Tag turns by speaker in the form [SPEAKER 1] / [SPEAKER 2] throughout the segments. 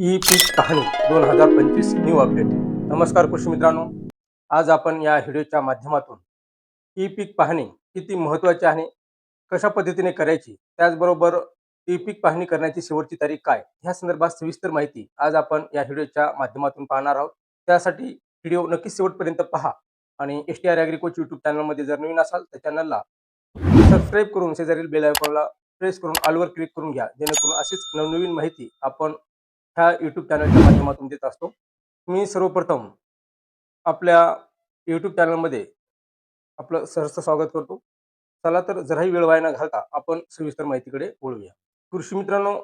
[SPEAKER 1] E पीक कहाणी दोन हजार पंचवीस न्यू अपडेट. नमस्कार कृषी मित्रांनो. आज आपण या व्हिडिओच्या माध्यमातून ई पीक पाहणी किती महत्त्वाची आहे कशा पद्धतीने करायची त्याचबरोबर ई पीक पाहणी करण्याची शेवटची तारीख काय ह्या संदर्भात सविस्तर माहिती आज आपण या व्हिडिओच्या माध्यमातून पाहणार आहोत. त्यासाठी व्हिडिओ नक्कीच शेवटपर्यंत पहा आणि एस टी आर ॲग्रिकोच यूट्यूब चॅनलमध्ये जर नवीन असाल तर चॅनलला सबस्क्राईब करून शेजारील बेल आयकॉनला प्रेस करून ऑलवर क्लिक करून घ्या जेणेकरून अशीच नवनवीन माहिती आपण ह्या यूट्यूब चॅनलच्या माध्यमातून देत असतो. मी सर्वप्रथम आपल्या यूट्यूब चॅनलमध्ये आपलं सहर्ष स्वागत करतो. चला तर जराही वेळ वाया न घालता आपण सविस्तर माहितीकडे वळूया. कृषी मित्रांनो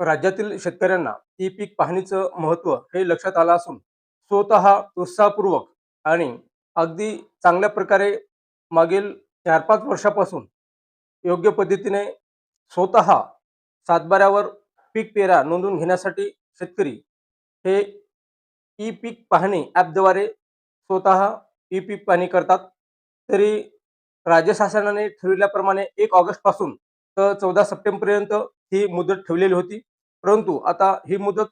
[SPEAKER 1] राज्यातील शेतकऱ्यांना ई पीक पाहणीचं महत्त्व हे लक्षात आलं असून स्वतः उत्साहपूर्वक आणि अगदी चांगल्या प्रकारे मागील चार पाच वर्षापासून योग्य पद्धतीने स्वतः सातबाऱ्यावर पीक पेरा नोंदवून घेण्यासाठी शेतकरी हे ई पीक पाहणी ॲपद्वारे स्वतः ई पीक पाहणी करतात. तरी राज्य शासनाने ठरविल्याप्रमाणे एक ऑगस्टपासून तर चौदा सप्टेंबरपर्यंत ही मुदत ठेवलेली होती. परंतु आता ही मुदत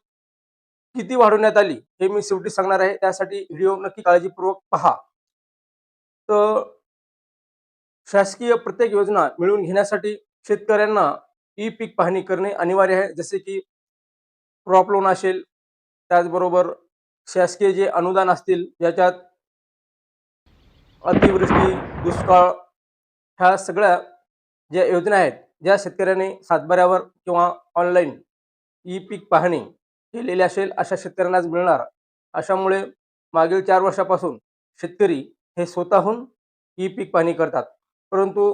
[SPEAKER 1] किती वाढवण्यात आली हे मी शेवटी सांगणार आहे. त्यासाठी व्हिडिओ नक्की काळजीपूर्वक पहा. तर शासकीय प्रत्येक योजना मिळवून घेण्यासाठी शेतकऱ्यांना ई पीक पाहणी करणे अनिवार्य आहे. जसे की क्रॉप लोन असेल त्याचबरोबर शासकीय जे अनुदान असतील ज्याच्यात अतिवृष्टी दुष्काळ ह्या सगळ्या ज्या योजना आहेत ज्या शेतकऱ्यांनी सातबाऱ्यावर किंवा ऑनलाईन ई पीक पाहणी केलेली असेल अशा शेतकऱ्यांनाच मिळणार. अशामुळे मागील चार वर्षापासून शेतकरी हे स्वतःहून ई पीक पाहणी करतात. परंतु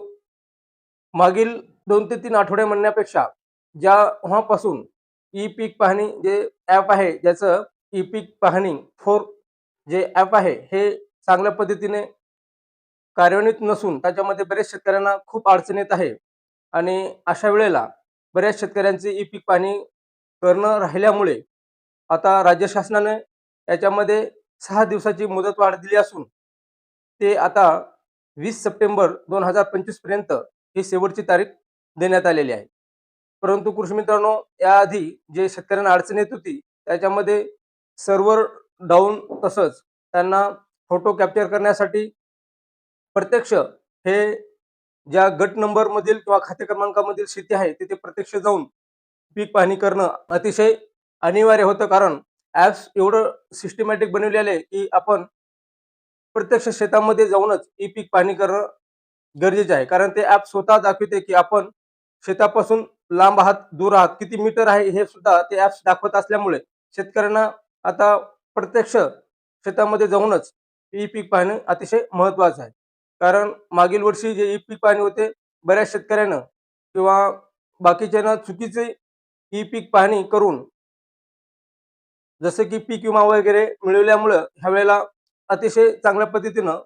[SPEAKER 1] मागील दोन ते तीन आठवडे म्हणण्यापेक्षा जेव्हापासून ई पीक पाहणी जे ॲप आहे ज्याचं ई पीक पाहणी फोर जे ॲप आहे हे चांगल्या पद्धतीने कार्यान्वित नसून त्याच्यामध्ये बरेच शेतकऱ्यांना खूप अडचण येत आहे. आणि अशा वेळेला बऱ्याच शेतकऱ्यांची ई पीक पाहणी करणं राहिल्यामुळे आता राज्य शासनाने याच्यामध्ये सहा दिवसाची मुदत वाढ दिली असून ते आता वीस सप्टेंबर दोन हजार पंचवीसपर्यंत ही शेवटची तारीख देण्यात आलेली आहे. परंतु कृषी मित्रांनो याआधी जे शेतकऱ्यांना अडचण येत होती त्याच्यामध्ये सर्व्हर डाऊन तसंच त्यांना फोटो कॅप्चर करण्यासाठी प्रत्यक्ष हे ज्या गट नंबरमधील किंवा खाते क्रमांकामधील शेती आहे तिथे प्रत्यक्ष जाऊन पीक पाहणी करणं अतिशय अनिवार्य होतं. कारण ॲप्स एवढं सिस्टमॅटिक बनवलेलं आहे की आपण प्रत्यक्ष शेतामध्ये जाऊनच ई पीक पाहणी करणं गरजेचं आहे. कारण ते ॲप स्वतः दाखवते की आपण शेतापासून लांब आहात दूर आहात किती मीटर आहे हे सुद्धा ते ॲप्स दाखवत असल्यामुळे शेतकऱ्यांना आता प्रत्यक्ष शेतामध्ये जाऊनच ई पीक पाहणे अतिशय महत्त्वाचं आहे. कारण मागील वर्षी जे ई पीक पाहणी होते बऱ्याच शेतकऱ्यानं किंवा बाकीच्यानं चुकीचे ई पीक पाहणी करून जसं की पीक विमा वगैरे मिळवल्यामुळं ह्या वेळेला अतिशय चांगल्या पद्धतीनं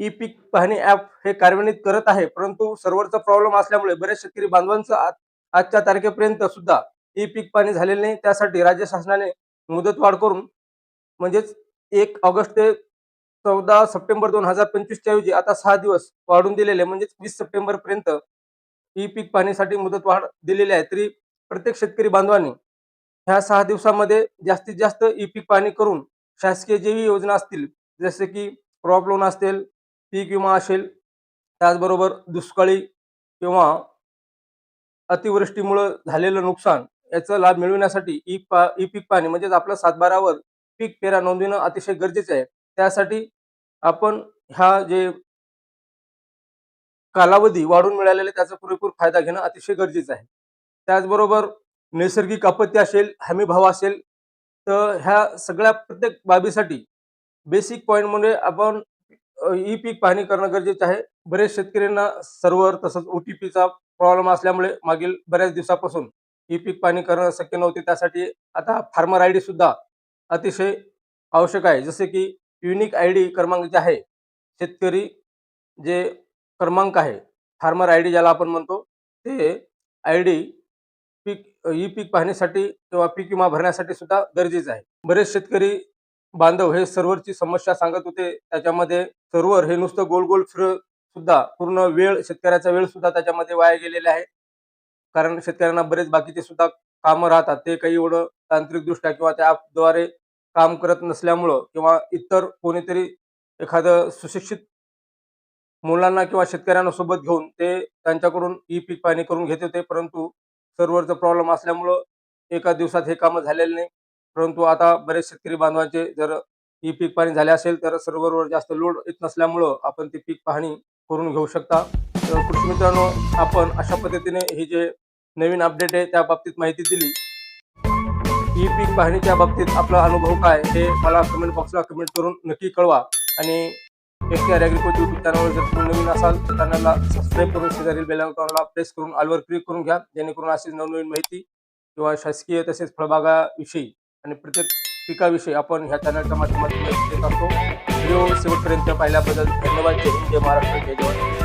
[SPEAKER 1] ई पीक पाहणी ऍप हे कार्यान्वित करत आहे. परंतु सर्व्हरचा प्रॉब्लेम असल्यामुळे बरेच शेतकरी बांधवांचं आज- आजच्या तारखेपर्यंत सुद्धा ई पीक पाहणी झालेली नाही. त्यासाठी राज्य शासनाने मुदतवाढ करून म्हणजेच एक ऑगस्ट ते चौदा सप्टेंबर दोन हजार पंचवीसच्या ऐवजी आता सहा दिवस वाढून दिलेले म्हणजेच वीस सप्टेंबर पर्यंत ई पीक पाहणीसाठी मुदतवाढ दिलेली आहे. तरी प्रत्येक शेतकरी बांधवांनी ह्या सहा दिवसामध्ये जास्तीत जास्त ई पीक पाहणी करून शासकीय जेही योजना असतील जसे की क्रॉप लोन असतील पीक विमा असेल त्याचबरोबर दुष्काळी किंवा अतिवृष्टीमुळं झालेलं नुकसान याचा लाभ मिळविण्यासाठी ई पा ई पीक पाणी म्हणजेच आपल्या सातबारावर पीक पेरा नोंदविणं अतिशय गरजेचं आहे. त्यासाठी आपण ह्या जे कालावधी वाढून मिळालेले त्याचा पुरेपूर फायदा घेणं अतिशय गरजेचं आहे. त्याचबरोबर नैसर्गिक आपत्ती असेल हमी भाव असेल तर ह्या सगळ्या प्रत्येक बाबीसाठी बेसिक पॉईंट म्हणजे आपण ई पीक पाहणी करणं गरजेचं आहे. बरेच शेतकऱ्यांना सर्व्हर तसंच ओ टी पीचा प्रॉब्लेम असल्यामुळे मागील बऱ्याच दिवसापासून ई पीक पाहणी करणं शक्य नव्हते. त्यासाठी आता फार्मर आय डी सुद्धा अतिशय आवश्यक आहे. जसे की युनिक आय डी क्रमांक जे आहे शेतकरी जे क्रमांक आहे फार्मर आय डी ज्याला आपण म्हणतो ते आय डी पीक ई पीक पाहण्यासाठी किंवा पीक विमा भरण्यासाठी सुद्धा गरजेचं आहे. बरेच शेतकरी बांधव हे सर्व्हरची समस्या सांगत होते. त्याच्यामध्ये सर्वर हे नुसतं गोल गोल फिर सुद्धा पूर्ण वेळ शेतकऱ्याचा वेळ सुद्धा त्याच्यामध्ये वाया गेलेला आहे. कारण शेतकऱ्यांना बरेच बाकीचे सुद्धा कामं राहतात. ते काही एवढं तांत्रिकदृष्ट्या किंवा त्या ॲपद्वारे काम करत नसल्यामुळं किंवा इतर कोणीतरी एखादं सुशिक्षित मुलांना किंवा शेतकऱ्यांना सोबत घेऊन ते त्यांच्याकडून ई पीक पाणी करून घेत होते. परंतु सर्व्हरचा प्रॉब्लेम असल्यामुळं एका दिवसात हे कामं झालेले नाही. परंतु आता बरेच शेतकरी बांधवांचे जर ही पीक पाहणी झाले असेल तर सर्व्हरवर जास्त लोड येत नसल्यामुळं आपण ती पीक पाहणी करून घेऊ शकता. तर कृषी मित्रांनो आपण अशा पद्धतीने हे जे नवीन अपडेट आहे त्या बाबतीत माहिती दिली. ई पीक पाहणीच्या बाबतीत आपला अनुभव काय हे मला कमेंट बॉक्सला कमेंट करून नक्की कळवा. आणि S T R agriculture YouTube चॅनलवर जर तुम्ही नवीन असाल तर चॅनलला सबस्क्राईब करून शेजारील बेल आयकॉनला प्रेस करून ऑलवर क्लिक करून घ्या जेणेकरून अशीच नवनवीन माहिती किंवा शासकीय तसेच फळबागाविषयी आणि प्रत्येक पिकाविषयी आपण ह्या चॅनलच्या माध्यमातून देत असतो. व्हिडिओ शेवटपर्यंत पाहिल्याबद्दल धन्यवाद. जय हिंद जय महाराष्ट्र जय जवान.